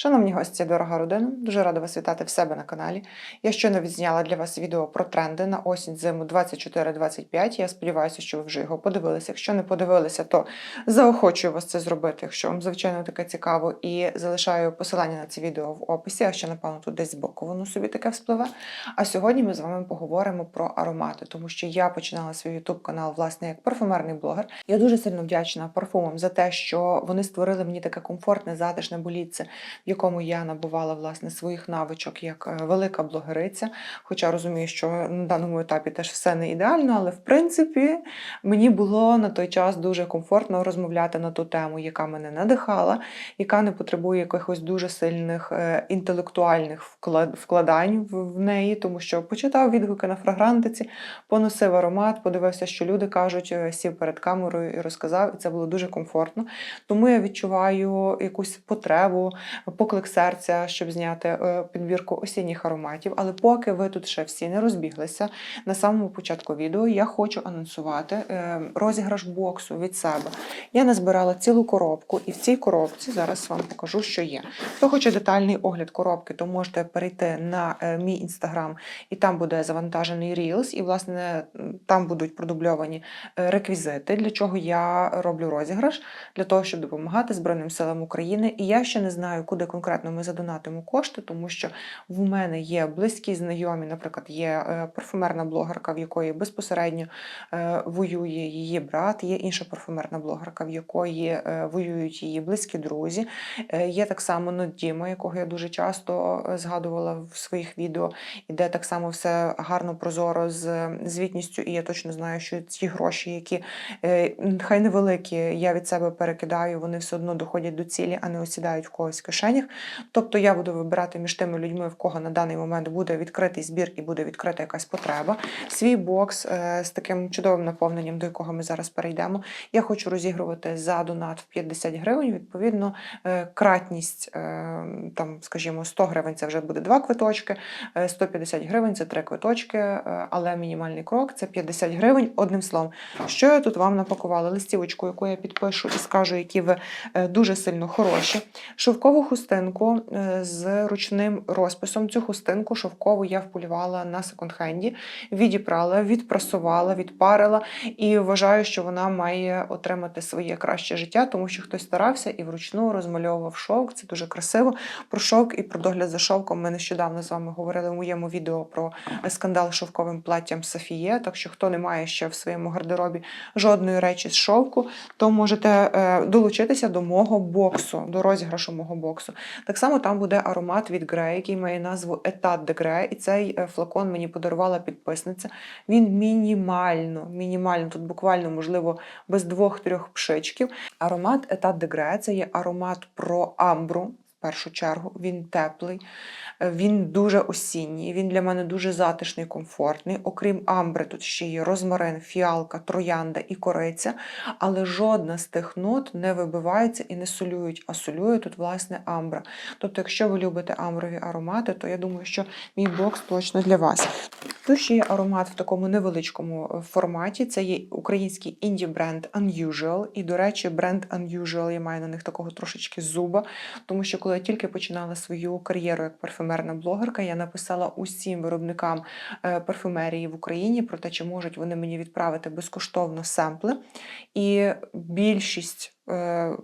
Шановні гості, дорога родина, дуже рада вас вітати в себе на каналі. Я щойно відзняла для вас відео про тренди на осінь зиму 24-25. Я сподіваюся, що ви вже його подивилися. Якщо не подивилися, то заохочую вас це зробити, якщо вам звичайно таке цікаво, і залишаю посилання на це відео в описі, а ще, напевно, тут десь збоку воно собі таке вспливе. А сьогодні ми з вами поговоримо про аромати, тому що я починала свій YouTube канал, власне, як парфумерний блогер. Я дуже сильно вдячна парфумам за те, що вони створили мені таке комфортне, затишне болітце, якому я набувала власне своїх навичок як е, велика блогериця. Хоча розумію, що на даному етапі теж все не ідеально, але в принципі мені було на той час дуже комфортно розмовляти на ту тему, яка мене надихала, яка не потребує якихось дуже сильних е, інтелектуальних вкладань в неї, тому що почитав відгуки на фрагрантиці, поносив аромат, подивився, що люди кажуть, е, сів перед камерою і розказав, і це було дуже комфортно. Тому я відчуваю якусь потребу, поклик серця, щоб зняти е, підбірку осінніх ароматів. Але поки ви тут ще всі не розбіглися, на самому початку відео я хочу анонсувати е, розіграш боксу від себе. Я назбирала цілу коробку, і в цій коробці зараз вам покажу, що є. Хто хоче детальний огляд коробки, то можете перейти на е, мій інстаграм, і там буде завантажений Reels, і власне там будуть продубльовані реквізити, для чого я роблю розіграш, для того, щоб допомагати Збройним силам України. І я ще не знаю, куди конкретно ми задонатимо кошти, тому що в мене є близькі знайомі, наприклад, є е, парфумерна блогерка, в якої безпосередньо е, воює її брат, є інша парфумерна блогерка, в якої е, воюють її близькі друзі. Є так само Нодіма, якого я дуже часто згадувала в своїх відео, і де так само все гарно, прозоро з звітністю, і я точно знаю, що ці гроші, які хай невеликі, я від себе перекидаю, вони все одно доходять до цілі, а не осідають в когось в кишенях. Тобто я буду вибирати між тими людьми, в кого на даний момент буде відкритий збір і буде відкрита якась потреба. Свій бокс е, з таким чудовим наповненням, до якого ми зараз перейдемо. Я хочу розігрувати за донат в 50 гривень. Відповідно, е, кратність, е, там, скажімо, 100 гривень це вже буде два квиточки, е, 150 гривень це три квиточки, але мінімальний крок це 50 гривень. Одним словом, що я тут вам напакувала? Листівочку, яку я підпишу і скажу, які ви дуже сильно хороші. Шовкову хустинку е, з ручним розписом. Цю хустинку шовкову я вполювала на секонд-хенді, відіпрала, відпрасувала, відпарила і вважаю, що вона має отримати своє краще життя, тому що хтось старався і вручну розмальовував шовк. Це дуже красиво. Про шовк і про догляд за шовком ми нещодавно з вами говорили в моєму відео про скандал шовковим платтям Софіє. Так що, хто не має ще в своєму гардеробі жодної речі з шовку, то можете е, долучитися до мого боксу, до розіграшу мого боксу. Так само там буде аромат від Гре, який має назву Етат де Гре. і цей е, флакон мені подарувала підписниця. Він мінімально, мінімально, тут буквально, можливо, без двох-трьох пшичків. Аромат Етат де Гре – це є аромат про амбру. Першу чергу він теплий, е, він дуже осінній, він для мене дуже затишний, комфортний. Окрім амбри, тут ще є розмарин, фіалка, троянда і кориця, але жодна з тих нот не вибивається і не солюють, а солює тут власне амбра. Тобто, якщо ви любите амброві аромати, то я думаю, що мій бокс точно для вас. Тут аромат в такому невеличкому е, форматі. Це є український інді бренд Unusual. І, до речі, бренд Unusual, я маю на них такого трошечки зуба, тому що коли я тільки починала свою кар'єру як парфюмерна блогерка, я написала усім виробникам е, парфюмерії в Україні про те, чи можуть вони мені відправити безкоштовно семпли. І більшість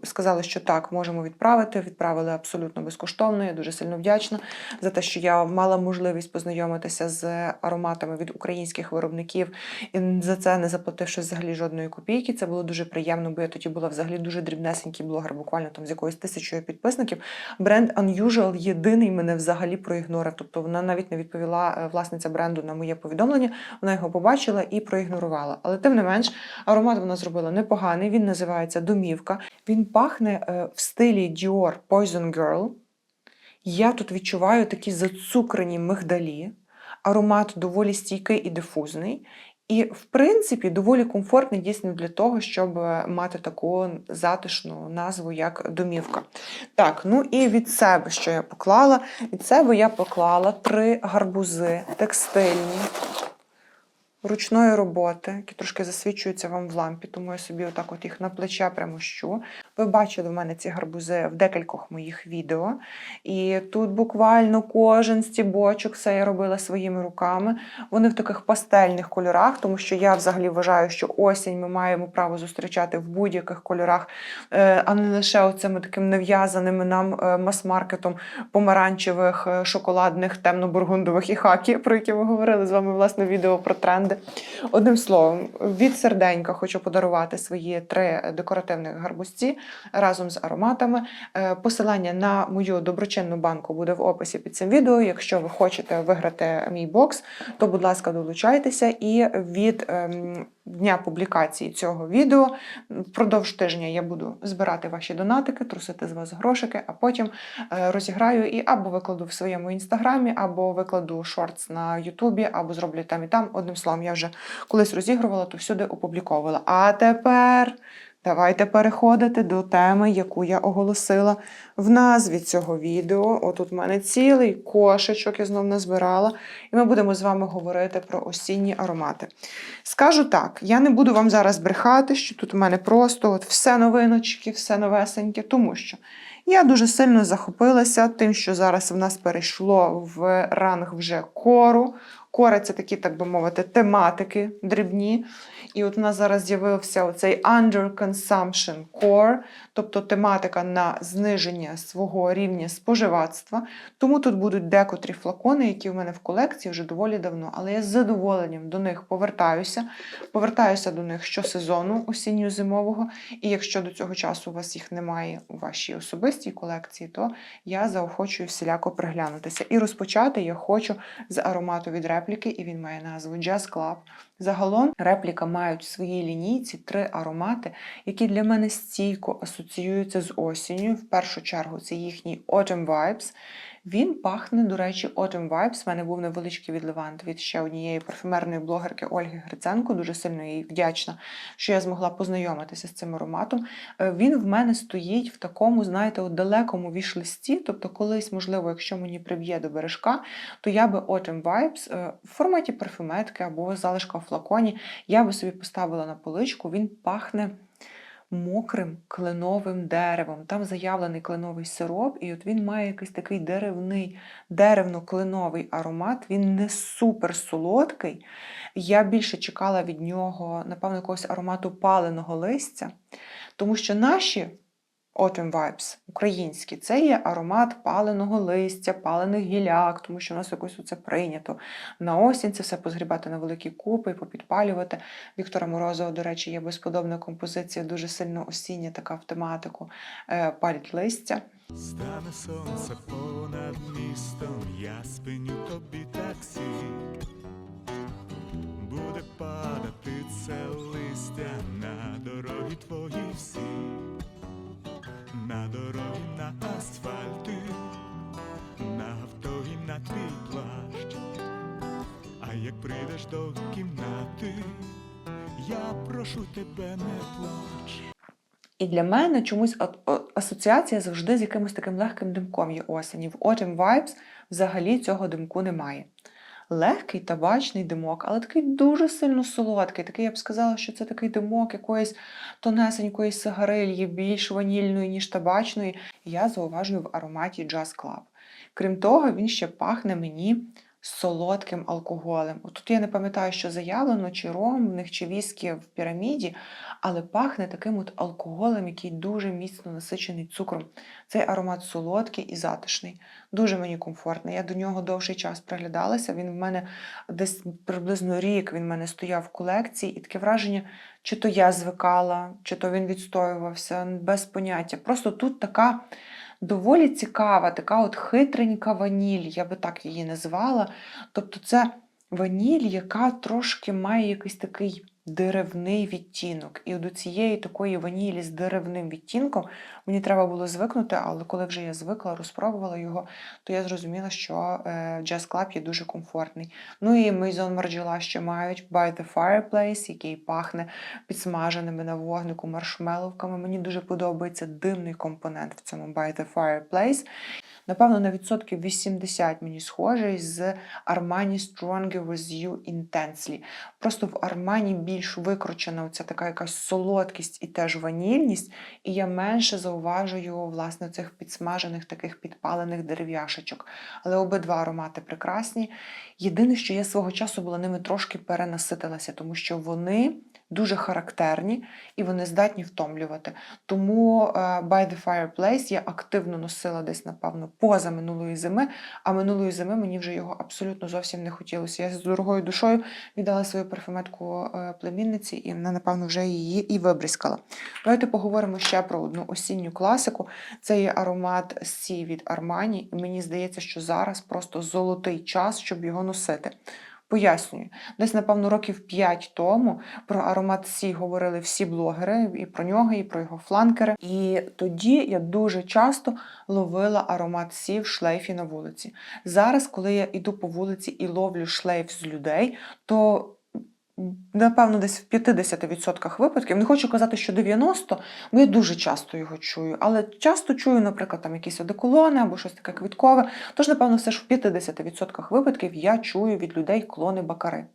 сказали, що так, можемо відправити. Відправили абсолютно безкоштовно. Я дуже сильно вдячна за те, що я мала можливість познайомитися з ароматами від українських виробників і за це не заплативши взагалі жодної копійки. Це було дуже приємно, бо я тоді була взагалі дуже дрібнесенький блогер, буквально там з якоюсь тисячою підписників. Бренд Unusual єдиний мене взагалі проігнорив. Тобто вона навіть не відповіла е, власниця бренду на моє повідомлення. Вона його побачила і проігнорувала. Але тим не менш, аромат вона зробила непоганий. Він називається Домівка. Він пахне е, в стилі Dior Poison Girl. Я тут відчуваю такі зацукрені мигдалі. Аромат доволі стійкий і дифузний. І, в принципі, доволі комфортний дійсно для того, щоб е, мати таку затишну назву, як домівка. Так, ну і від себе, що я поклала? Від себе я поклала три гарбузи текстильні. Ручної роботи, які трошки засвічуються вам в лампі, тому я собі отак от їх на плече примощу. Ви бачили в мене ці гарбузи в декількох моїх відео. І тут буквально кожен стібочок все я робила своїми руками. Вони в таких пастельних кольорах, тому що я взагалі вважаю, що осінь ми маємо право зустрічати в будь-яких кольорах, е, а не лише оцими таким нав'язаними нам е, мас-маркетом помаранчевих, е, шоколадних, темно-бургундових і хакі, про які ми говорили з вами власне відео про тренди. Одним словом, від серденька хочу подарувати свої три декоративних гарбузці разом з ароматами. Е, Посилання на мою доброчинну банку буде в описі під цим відео. Якщо ви хочете виграти мій бокс, то, будь ласка, долучайтеся і від ем, дня публікації цього відео впродовж тижня я буду збирати ваші донатики, трусити з вас грошики, а потім е, розіграю і або викладу в своєму інстаграмі, або викладу шортс на Ютубі, або зроблю там і там. Одним словом, я вже колись розігрувала, то всюди опубліковувала. А тепер. Давайте переходити до теми, яку я оголосила в назві цього відео. Отут в мене цілий кошечок я знов назбирала, і ми будемо з вами говорити про осінні аромати. Скажу так, я не буду вам зараз брехати, що тут у мене просто от все новиночки, все новесеньке, тому що я дуже сильно захопилася тим, що зараз в нас перейшло в ранг вже кору. Це такі, так би мовити, тематики дрібні. І от у нас зараз з'явився оцей under consumption core, тобто тематика на зниження свого рівня споживацтва. Тому тут будуть декотрі флакони, які в мене в колекції вже доволі давно, але я з задоволенням до них повертаюся. Повертаюся до них щосезону осінньо-зимового. І якщо до цього часу у вас їх немає у вашій особистій колекції, то я заохочую всіляко приглянутися. І розпочати я хочу з аромату від репліки, і він має назву Jazz Club. Загалом репліка мають в своїй лінійці три аромати, які для мене стійко асоціюються з осінню. В першу чергу це їхній Autumn Vibes. Він пахне, до речі, Autumn Vibes. В мене був невеличкий відливант від ще однієї парфюмерної блогерки Ольги Гриценко. Дуже сильно їй вдячна, що я змогла познайомитися з цим ароматом. Е, Він в мене стоїть в такому, знаєте, от далекому віш-листі. Тобто, колись, можливо, якщо мені приб'є до бережка, то я би Autumn Vibes е, в форматі парфюметки або залишка в флаконі, я би собі поставила на поличку. Він пахне мокрим кленовим деревом. Там заявлений кленовий сироп, і от він має якийсь такий деревний, деревно-кленовий аромат. Він не супер солодкий. Я більше чекала від нього, напевно, якогось аромату паленого листя, тому що наші. Autumn Vibes українські, це є аромат паленого листя, палених гіляк, тому що у нас якось це прийнято. На осінь це все позгрібати на великі купи і попідпалювати. Віктора Морозова, до речі, є безподобна композиція, дуже сильно осіння така в тематику е, палять листя. Стане сонце понад містом, я прийдеш до кімнати, я прошу тебе не плач. І для мене чомусь асоціація завжди з якимось таким легким димком є осені. В Autumn Vibes взагалі цього димку немає. Легкий табачний димок, але такий дуже сильно солодкий. Такий, я б сказала, що це такий димок якоїсь тонесенької сигарильї, більш ванільної, ніж табачної. Я зауважую в ароматі Jazz Club. Крім того, він ще пахне мені солодким алкоголем. От Тут я не пам'ятаю, що заявлено, чи ром в них, чи віскі в піраміді, але пахне таким от алкоголем, який дуже міцно насичений цукром. Цей аромат солодкий і затишний. Дуже мені комфортний. Я до нього довший час приглядалася. Він в мене десь приблизно рік він в мене стояв в колекції, і таке враження, чи то я звикала, чи то він відстоювався, без поняття. Просто тут така доволі цікава, така от хитренька ваніль, я би так її назвала. Тобто це ваніль, яка трошки має якийсь такий деревний відтінок. І до цієї такої ванілі з деревним відтінком мені треба було звикнути, але коли вже я звикла, розпробувала його, то я зрозуміла, що е, Jazz Club є дуже комфортний. Ну і Maison Margiela ще мають By the Fireplace, який пахне підсмаженими на вогнику маршмеловками. Мені дуже подобається димний компонент в цьому By the Fireplace. Напевно, на відсотків 80 мені схожий з Armani Stronger with You Intensely. Просто в Armani більш викручена оця така якась солодкість і теж ванільність, і я менше зауважую власне цих підсмажених таких підпалених дерев'яшечок. Але обидва аромати прекрасні. Єдине, що я свого часу була ними трошки перенаситилася, тому що вони дуже характерні і вони здатні втомлювати. Тому е, By the Fireplace я активно носила десь, напевно, поза минулої зими, а минулої зими мені вже його абсолютно зовсім не хотілося. Я з дорогою душою віддала свою парфюметку е, племінниці, і вона, напевно, вже її і вибризкала. Давайте поговоримо ще про одну осінню класику. Це є аромат Сі від Armani, і мені здається, що зараз просто золотий час, щоб його носити. Пояснюю, десь, напевно, років 5 тому про аромат Сі говорили всі блогери, і про нього, і про його фланкери. І тоді я дуже часто ловила аромат Сі в шлейфі на вулиці. Зараз, коли я йду по вулиці і ловлю шлейф з людей, то Напевно, десь в 50% випадків. Не хочу казати, що 90%, бо я дуже часто його чую. Але часто чую, наприклад, там якісь одеколони або щось таке квіткове. Тож, напевно, все ж в 50% випадків я чую від людей клони бакари.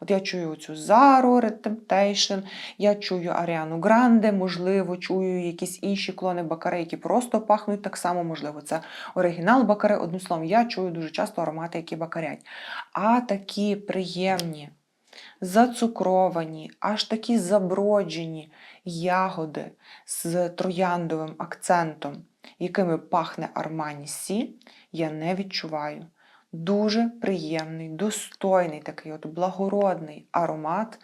От я чую цю Зару, Red Temptation, я чую Аріану Гранде, можливо, чую якісь інші клони бакари, які просто пахнуть так само, можливо, це оригінал бакари. Одним словом, я чую дуже часто аромати, які бакарять. А такі приємні зацукровані, аж такі заброджені ягоди з трояндовим акцентом, якими пахне Армані Сі, я не відчуваю. Дуже приємний, достойний такий от благородний аромат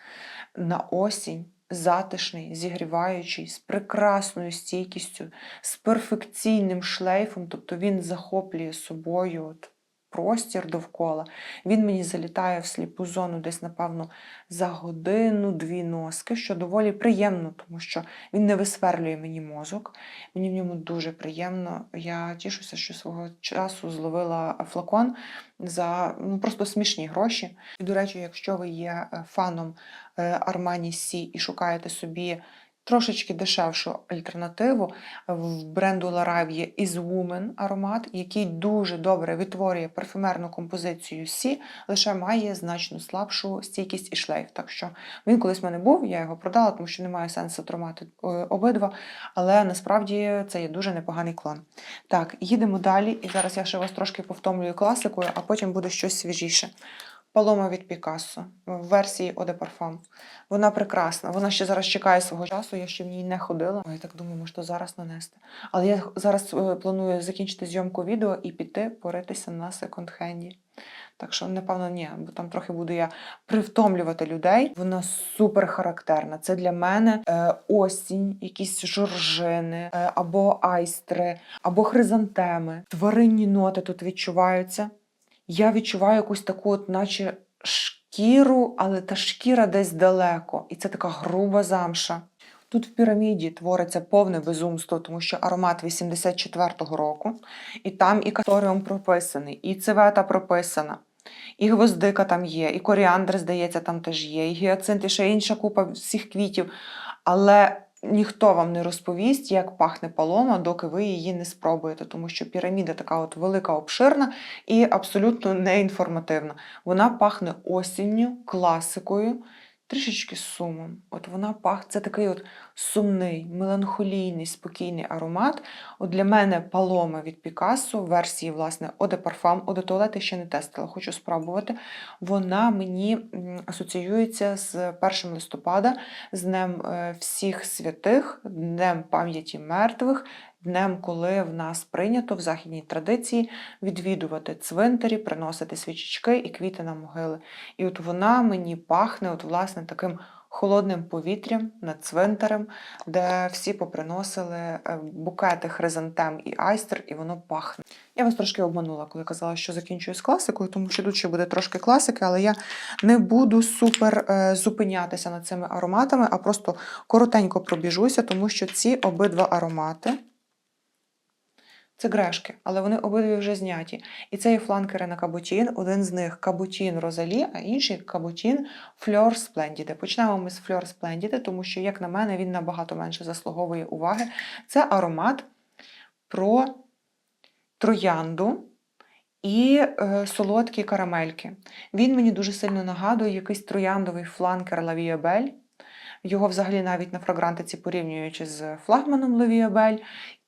на осінь, затишний, зігріваючий, з прекрасною стійкістю, з перфекційним шлейфом, тобто він захоплює собою от простір довкола. Він мені залітає в сліпу зону десь, напевно, за годину-дві носки, що доволі приємно, тому що він не висверлює мені мозок. Мені в ньому дуже приємно. Я тішуся, що свого часу зловила флакон за ну, просто смішні гроші. І, до речі, якщо ви є е, фаном е, Armani Сі і шукаєте собі трошечки дешевшу альтернативу. В бренду Larav є Is Woman аромат, який дуже добре відтворює парфюмерну композицію Сі, лише має значно слабшу стійкість і шлейф. Так що він колись в мене був, я його продала, тому що немає сенсу тримати е, обидва. Але насправді це є дуже непоганий клон. Так, їдемо далі. І зараз я ще вас трошки повтомлюю класикою, а потім буде щось свіжіше. Палома від Пікассо в версії de Parfum. Вона прекрасна. Вона ще зараз чекає свого часу. Я ще в ній не ходила. Я так думаю, може зараз нанести. Але я зараз е, планую закінчити зйомку відео і піти поритися на секонд-хенді. Так що, напевно, ні, бо там трохи буду я привтомлювати людей. Вона супер характерна. Це для мене е, осінь, якісь жоржини, е, або айстри, або хризантеми. Тваринні ноти тут відчуваються. Я відчуваю якусь таку, от, наче шкіру, але та шкіра десь далеко. І це така груба замша. Тут в піраміді твориться повне безумство, тому що аромат 84-го року, і там і каторіум прописаний, і цивета прописана, і гвоздика там є, і коріандр, здається, там теж є, і гіацинт, і ще інша купа всіх квітів. Але ніхто вам не розповість, як пахне палома, доки ви її не спробуєте, тому що піраміда така от велика, обширна і абсолютно неінформативна. Вона пахне осінню, класикою, трішечки сумом. От вона пахне, це такий от сумний, меланхолійний, спокійний аромат. От для мене палома від Пікассо версії, власне, de Parfum, Eau de Toilette ще не тестила, хочу спробувати. Вона мені асоціюється з 1 листопада, з Днем е, всіх святих, Днем пам'яті мертвих, днем, коли в нас прийнято в західній традиції відвідувати цвинтарі, приносити свічечки і квіти на могили. І от вона мені пахне, от, власне, таким холодним повітрям над цвинтарем, де всі поприносили е, букети хризантем і айстер, і воно пахне. Я вас трошки обманула, коли казала, що закінчую з класикою, тому що тут ще буде трошки класики, але я не буду супер е, зупинятися над цими ароматами, а просто коротенько пробіжуся, тому що ці обидва аромати. Це грешки, але вони обидві вже зняті. І це є фланкери на кабутін. Один з них кабутін Розалі, а інший кабутін Фльор Сплендіде. Почнемо ми з Фльор Сплендіде, тому що, як на мене, він набагато менше заслуговує уваги. Це аромат про троянду і е, солодкі карамельки. Він мені дуже сильно нагадує якийсь трояндовий фланкер Belle. Його взагалі навіть на фрагрантиці порівнюючи з флагманом Belle.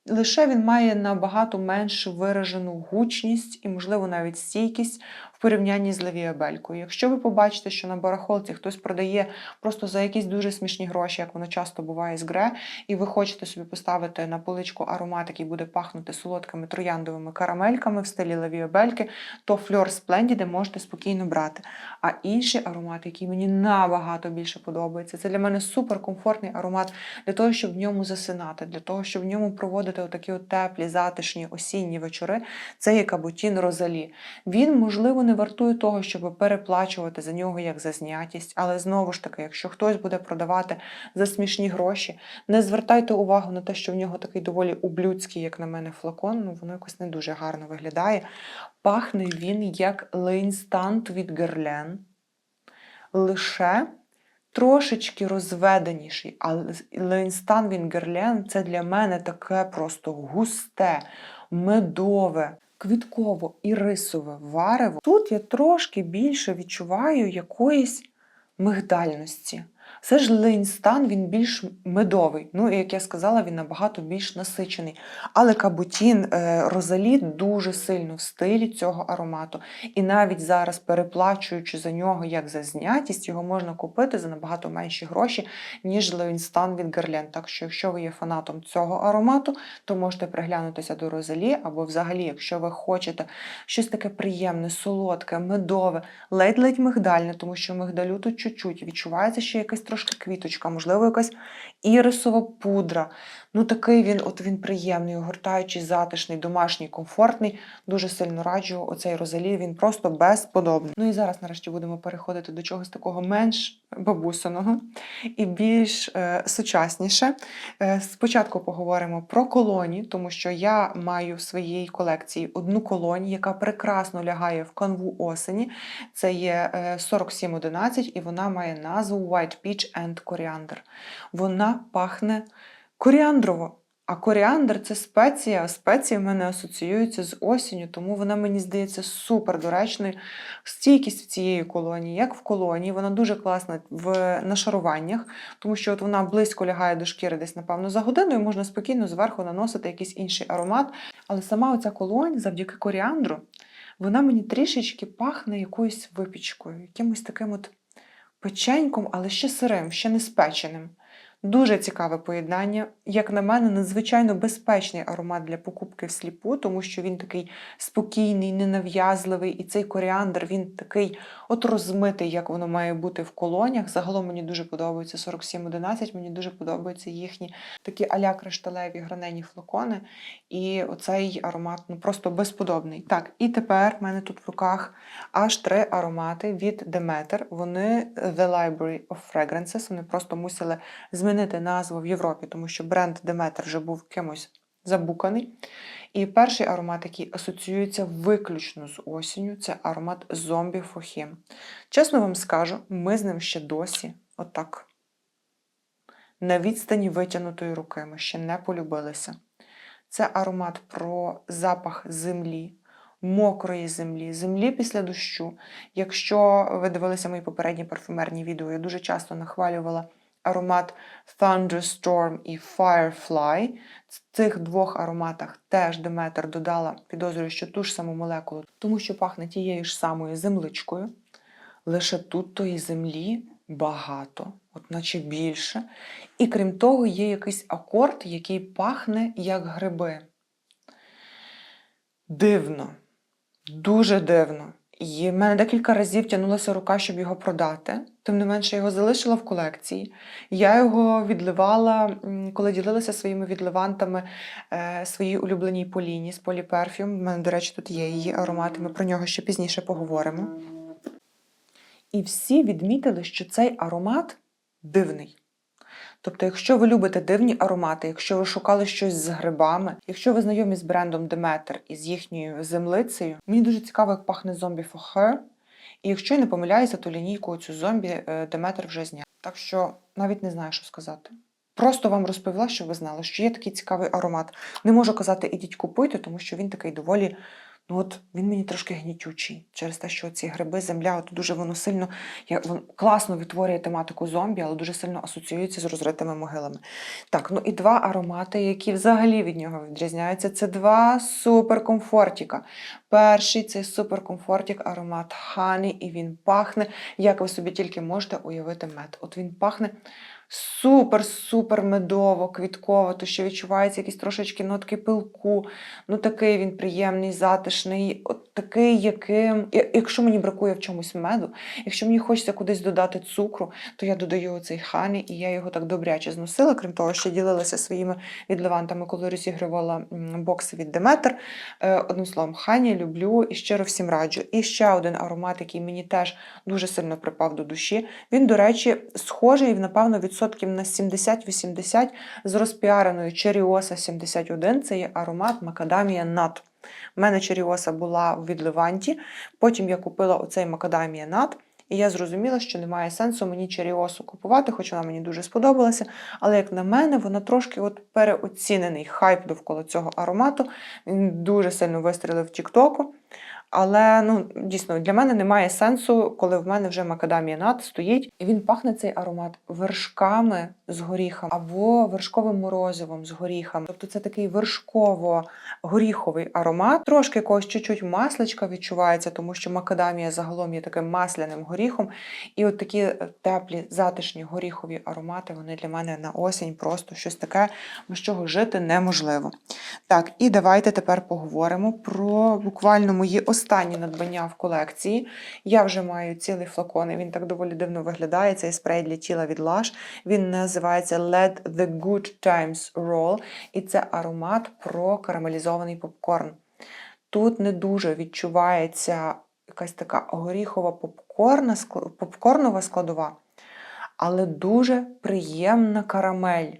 Лише він має набагато менш виражену гучність і, можливо, навіть стійкість в порівнянні з левіабелькою. Якщо ви побачите, що на барахолці хтось продає просто за якісь дуже смішні гроші, як воно часто буває з гре, і ви хочете собі поставити на поличку аромат, який буде пахнути солодкими трояндовими карамельками в стилі левіабельки, то Fleur Splendid можете спокійно брати. А інший аромат, який мені набагато більше подобається, це для мене суперкомфортний аромат для того, щоб в ньому засинати, для того, щоб в ньому проводити отакі от теплі, затишні осінні вечори. Це є кабутін Розалі. Він, можливо, не вартує того, щоб переплачувати за нього як за знятість, але знову ж таки, якщо хтось буде продавати за смішні гроші, не звертайте увагу на те, що в нього такий доволі ублюдський, як на мене, флакон. Ну воно якось не дуже гарно виглядає. Пахне він як лейнстант від Герлен. Лише трошечки розведеніший, але Лейнстан він Герлен це для мене таке просто густе, медове, квітково-ірисове варево. Тут я трошки більше відчуваю якоїсь мигдальності. Все ж Лейнстан він більш медовий. Ну і як я сказала, він набагато більш насичений. Але Кабутін е, Розалі дуже сильно в стилі цього аромату. І навіть зараз, переплачуючи за нього як за знятість, його можна купити за набагато менші гроші, ніж Лейнстан від Герлен. Так що, якщо ви є фанатом цього аромату, то можете приглянутися до Розалі, або взагалі, якщо ви хочете щось таке приємне, солодке, медове, ледь-ледь мигдальне, тому що мигдалю тут чуть-чуть відчувається, що якась трошки квіточка, можливо, якась ірисова пудра. Ну такий він, от він приємний, огортаючий, затишний, домашній, комфортний. Дуже сильно раджу оцей розалі, він просто безподобний. Ну і зараз, нарешті, будемо переходити до чогось такого менш бабусиного і більш е, сучасніше. Е, спочатку поговоримо про колоні, тому що я маю в своїй колекції одну колонію, яка прекрасно лягає в канву осені. Це є е, 4711 і вона має назву White Peach and Coriander. Вона пахне коріандрово. А коріандр це спеція, а спеції в мене асоціюються з осінню, тому вона мені здається супер доречною. Стійкість в цієї колонії, як в колонії, вона дуже класна в нашаруваннях, тому що от вона близько лягає до шкіри десь, напевно, за годину, і можна спокійно зверху наносити якийсь інший аромат. Але сама оця колонь, завдяки коріандру, вона мені трішечки пахне якоюсь випічкою, якимось таким от печеньком, але ще сирим, ще не спеченим. Дуже цікаве поєднання. Як на мене, надзвичайно безпечний аромат для покупки всліпу, тому що він такий спокійний, ненав'язливий, і цей коріандр він такий от розмитий, як воно має бути в колонях. Загалом мені дуже подобається 4711, мені дуже подобаються їхні такі аля кришталеві гранені флакони. І оцей аромат ну просто безподобний. Так, і тепер в мене тут в руках аж три аромати від Demeter. Вони The Library of Fragrances. Вони просто мусили змінити назву в Європі, тому що бренд Demeter вже був кимось забуканий. І перший аромат, який асоціюється виключно з осінню, це аромат Zombie for Чесно вам скажу, ми з ним ще досі, отак, на відстані витягнутої руки, ми ще не полюбилися. Це аромат про запах землі, мокрої землі, землі після дощу. Якщо ви дивилися мої попередні парфюмерні відео, я дуже часто нахвалювала аромат Thunderstorm і Firefly. В цих двох ароматах теж Деметр додала, підозрюю, що ту ж саму молекулу, тому що пахне тією ж самою земличкою. Лише тут тої землі багато, от наче більше. І крім того, є якийсь акорд, який пахне як гриби. Дивно, дуже дивно. І в мене декілька разів тягнулася рука, щоб його продати. Тим не менше, я його залишила в колекції. Я його відливала, коли ділилася своїми відливантами е, своїй улюбленій Поліні з Polyperfume. У мене, до речі, тут є її аромати. Ми про нього ще пізніше поговоримо. І всі відмітили, що цей аромат дивний. Тобто, якщо ви любите дивні аромати, якщо ви шукали щось з грибами, якщо ви знайомі з брендом Demeter і з їхньою землицею, мені дуже цікаво, як пахне Zombie for Her. І якщо я не помиляюся, то лінійку цю зомбі Demeter вже зняв. Так що навіть не знаю, що сказати. Просто вам розповіла, щоб ви знали, що є такий цікавий аромат. Не можу казати, ідіть купуйте, тому що він такий доволі. Ну от він мені трошки гнітючий через те, що ці гриби, земля, от дуже воно сильно я, вон, класно відтворює тематику зомбі, але дуже сильно асоціюється з розритими могилами. Так, ну і два аромати, які взагалі від нього відрізняються. Це два суперкомфортіка. Перший це суперкомфортік аромат Хані, і він пахне, як ви собі тільки можете уявити мед. От він пахне супер-супер медово, квітково, то ще відчувається якісь трошечки нотки пилку. Ну такий він приємний, затишний, от такий, яким. Якщо мені бракує в чомусь меду, якщо мені хочеться кудись додати цукру, то я додаю цей хані, і я його так добряче зносила. Крім того, ще ділилася своїми відливантами, коли розігрувала м, бокси від Деметр. Е, Одним словом, хані люблю і щиро всім раджу. І ще один аромат, який мені теж дуже сильно припав до душі. Він, до речі, схожий, напевно, відсотків на 70-80 з розпіареною Черіоса 71. Це є аромат Макадамія Нат. У мене Черіоса була в відливанті, потім я купила оцей Макадамія Нат. І я зрозуміла, що немає сенсу мені Черіосу купувати, хоч вона мені дуже сподобалася. Але, як на мене, вона трошки от переоцінений хайп довкола цього аромату. Він дуже сильно вистрілив в Тіктоку. Але ну, дійсно для мене немає сенсу, коли в мене вже макадамія нат стоїть, і він пахне цей аромат вершками з горіхом або вершковим морозивом з горіхом. Тобто це такий вершково-горіховий аромат. Трошки якогось чуть-чуть масличка відчувається, тому що макадамія загалом є таким масляним горіхом. І от такі е, теплі, затишні горіхові аромати, вони для мене на осінь просто щось таке, без чого жити неможливо. Так, і давайте тепер поговоримо про буквально мої останні надбання в колекції. Я вже маю цілий флакон, і він так доволі дивно виглядає. Цей спрей для тіла від Lush. Він називається Let the Good Times Roll, і це аромат про карамелізований попкорн. Тут не дуже відчувається якась така горіхова попкорна, попкорнова складова, але дуже приємна карамель.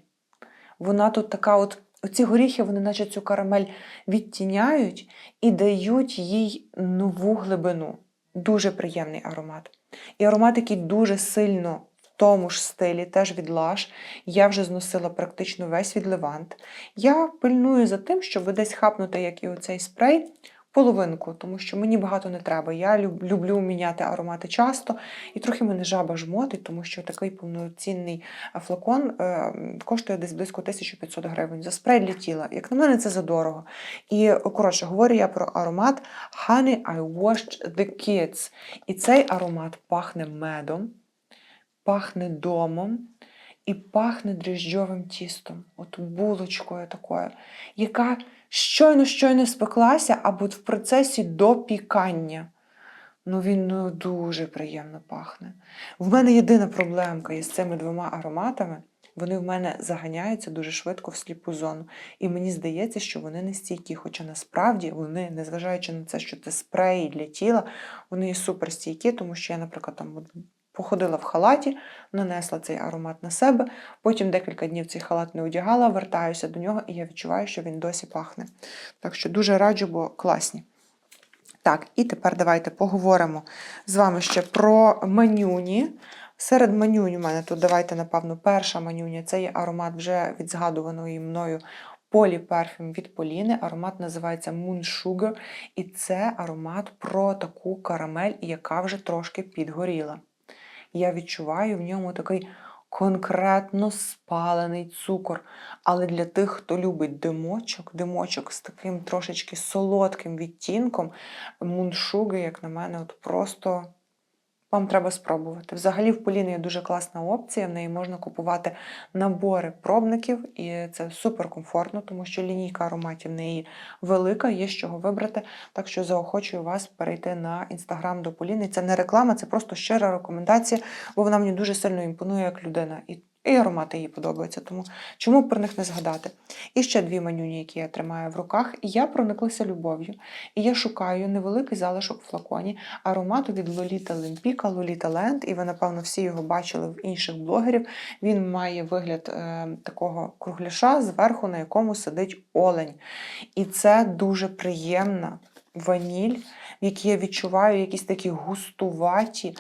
Вона тут така от. Оці горіхи, вони наче цю карамель відтіняють і дають їй нову глибину. Дуже приємний аромат. І аромат, який дуже сильно в тому ж стилі, теж від Lush. Я вже зносила практично весь від Левант. Я пильную за тим, щоб десь хапнути, як і оцей спрей, половинку, тому що мені багато не треба. Я люблю міняти аромати часто, і трохи мене жаба жмотить, тому що такий повноцінний флакон е, коштує десь близько 1500 гривень за спрей для тіла. Як на мене, це задорого. І коротше, говорю я про аромат Honey I Washed the Kids. І цей аромат пахне медом, пахне домом і пахне дріжджовим тістом, от булочкою такою, яка щойно-щойно спеклася, або в процесі допікання. Ну, він ну, дуже приємно пахне. В мене єдина проблемка із цими двома ароматами. Вони в мене заганяються дуже швидко в сліпу зону. І мені здається, що вони не стійкі. Хоча насправді вони, незважаючи на це, що це спреї для тіла, вони є суперстійкі, тому що я, наприклад, там походила в халаті, нанесла цей аромат на себе, потім декілька днів цей халат не одягала, вертаюся до нього, і я відчуваю, що він досі пахне. Так що дуже раджу, бо класні. Так, і тепер давайте поговоримо з вами ще про манюні. Серед манюнь у мене тут давайте, напевно, перша манюня це є аромат вже від згадуваної мною Полі Перфюм від Поліни. Аромат називається Moon Sugar, і це аромат про таку карамель, яка вже трошки підгоріла. Я відчуваю в ньому такий конкретно спалений цукор. Але для тих, хто любить димочок, димочок з таким трошечки солодким відтінком, муншуги, як на мене, от просто вам треба спробувати. Взагалі, в Поліни є дуже класна опція. В неї можна купувати набори пробників, і це суперкомфортно, тому що лінійка ароматів в неї велика, є з чого вибрати. Так що заохочую вас перейти на інстаграм до Поліни. Це не реклама, це просто щира рекомендація, бо вона мені дуже сильно імпонує як людина. І і аромати їй подобаються, тому чому б про них не згадати? І ще дві манюні, які я тримаю в руках, і я прониклася любов'ю. І я шукаю невеликий залишок в флаконі аромату від Лоліта Лемпіка, Лоліта Ленд, і ви, напевно, всі його бачили в інших блогерів. Він має вигляд е, такого кругляша, зверху на якому сидить олень. І це дуже приємна ваніль, в якій я відчуваю якісь такі густуваті.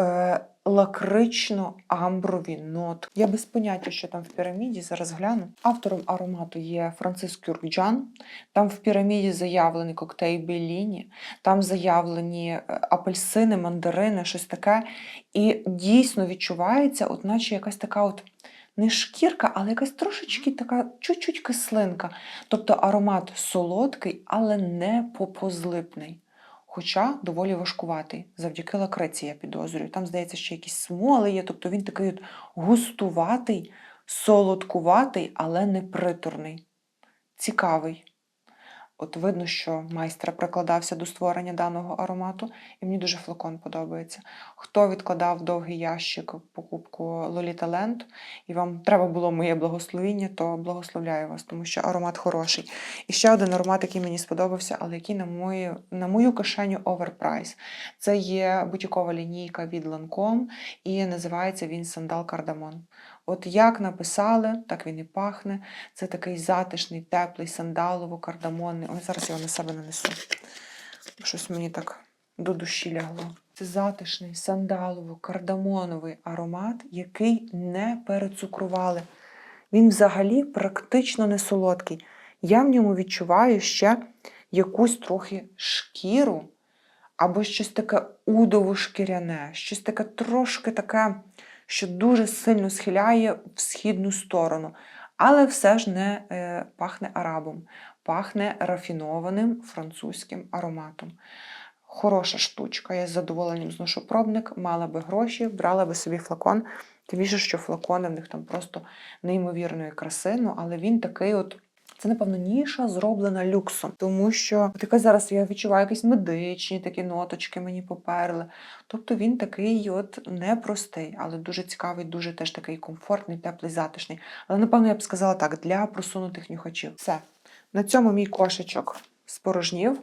Е, лакрично-амброві нот. Я без поняття, що там в піраміді, зараз гляну. Автором аромату є Франциск Кюркджан. Там в піраміді заявлений коктейль Беліні, там заявлені е, апельсини, мандарини, щось таке. І дійсно відчувається, от наче якась така от не шкірка, але якась трошечки така чуть-чуть кислинка. Тобто аромат солодкий, але не попозлипний. Хоча доволі важкуватий, завдяки лакреці, я підозрюю. Там, здається, ще якісь смоли є, тобто він такий от густуватий, солодкуватий, але не приторний. Цікавий. От видно, що майстер прикладався до створення даного аромату, і мені дуже флакон подобається. Хто відкладав довгий ящик покупку Lolita Land, і вам треба було моє благословіння, то благословляю вас, тому що аромат хороший. І ще один аромат, який мені сподобався, але який на мою, на мою кишеню оверпрайс. Це є бутікова лінійка від Lancome, і називається він Сандал Кардамон. От як написали, так він і пахне. Це такий затишний, теплий, сандалово-кардамонний. Ой, зараз я його на себе нанесу. Щось мені так до душі лягло. Це затишний, сандалово-кардамоновий аромат, який не перецукрували. Він взагалі практично не солодкий. Я в ньому відчуваю ще якусь трохи шкіру, або щось таке удово-шкіряне, щось таке трошки таке, що дуже сильно схиляє в східну сторону. Але все ж не е, пахне арабом, пахне рафінованим французьким ароматом. Хороша штучка, я з задоволенням зношу пробник, мала би гроші, брала би собі флакон. Тим більше, що флакони в них там просто неймовірної краси, ну, але він такий от. Це, напевно, ніша зроблена люксом, тому що якась зараз я відчуваю якісь медичні такі ноточки мені поперли. Тобто він такий от непростий, але дуже цікавий, дуже теж такий комфортний, теплий, затишний. Але, напевно, я б сказала так, для просунутих нюхачів. Все. На цьому мій кошечок спорожнів.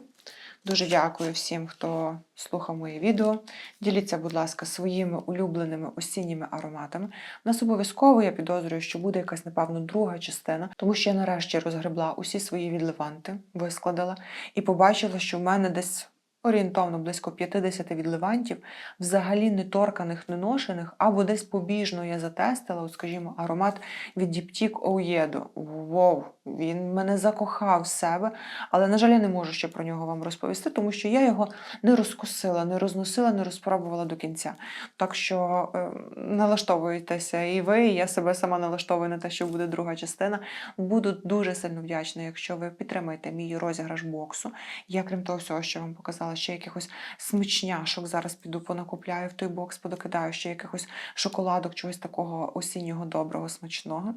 Дуже дякую всім, хто слухав моє відео. Діліться, будь ласка, своїми улюбленими осінніми ароматами. У нас обов'язково я підозрюю, що буде якась, напевно, друга частина, тому що я нарешті розгребла усі свої відливанти, вискладала і побачила, що в мене десь. Орієнтовно близько 50 відливантів, взагалі не торканих, не ношених, або десь побіжно я затестила, от, скажімо, аромат від Діптік Оуєдо. Вау, він мене закохав в себе, але, на жаль, я не можу ще про нього вам розповісти, тому що я його не розкусила, не розносила, не розпробувала до кінця. Так що е, налаштовуйтеся і ви, і я себе сама налаштовую на те, що буде друга частина. Буду дуже сильно вдячна, якщо ви підтримаєте мій розіграш боксу. Я, крім того всього, що вам показала, ще якихось смачняшок. Зараз піду понакупляю в той бокс, подокидаю ще якихось шоколадок, чогось такого осіннього доброго, смачного.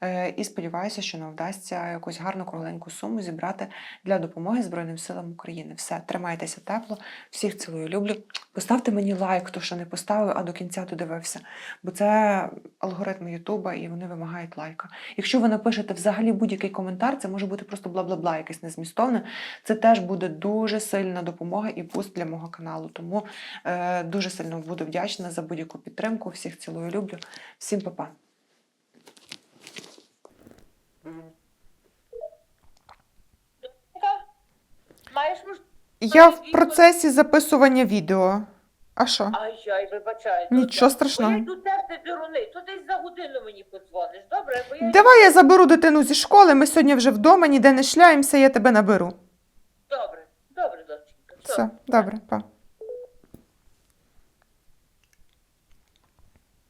Е, і сподіваюся, що нам вдасться якусь гарну кругленьку суму зібрати для допомоги Збройним силам України. Все, тримайтеся тепло, всіх цілую, люблю. Поставте мені лайк, хто ще не поставив, а до кінця додивився. Бо це алгоритми Ютуба і вони вимагають лайка. Якщо ви напишете взагалі будь-який коментар, це може бути просто бла-бла-бла, якесь незмістовне. Це теж буде дуже сильна допомога і буст для мого каналу. Тому е, дуже сильно буду вдячна за будь-яку підтримку. Всіх цілую, люблю. Всім па-па. Маєш мож... Я в процесі записування відео. А що? Ай, яй, вибачай. Нічого Бо страшного. я йду терти деруни, то десь за годину мені подзвониш, добре? Бо я... Давай я заберу дитину зі школи. Ми сьогодні вже вдома, ніде не шляємося, я тебе наберу. Добре. Все, добре, па.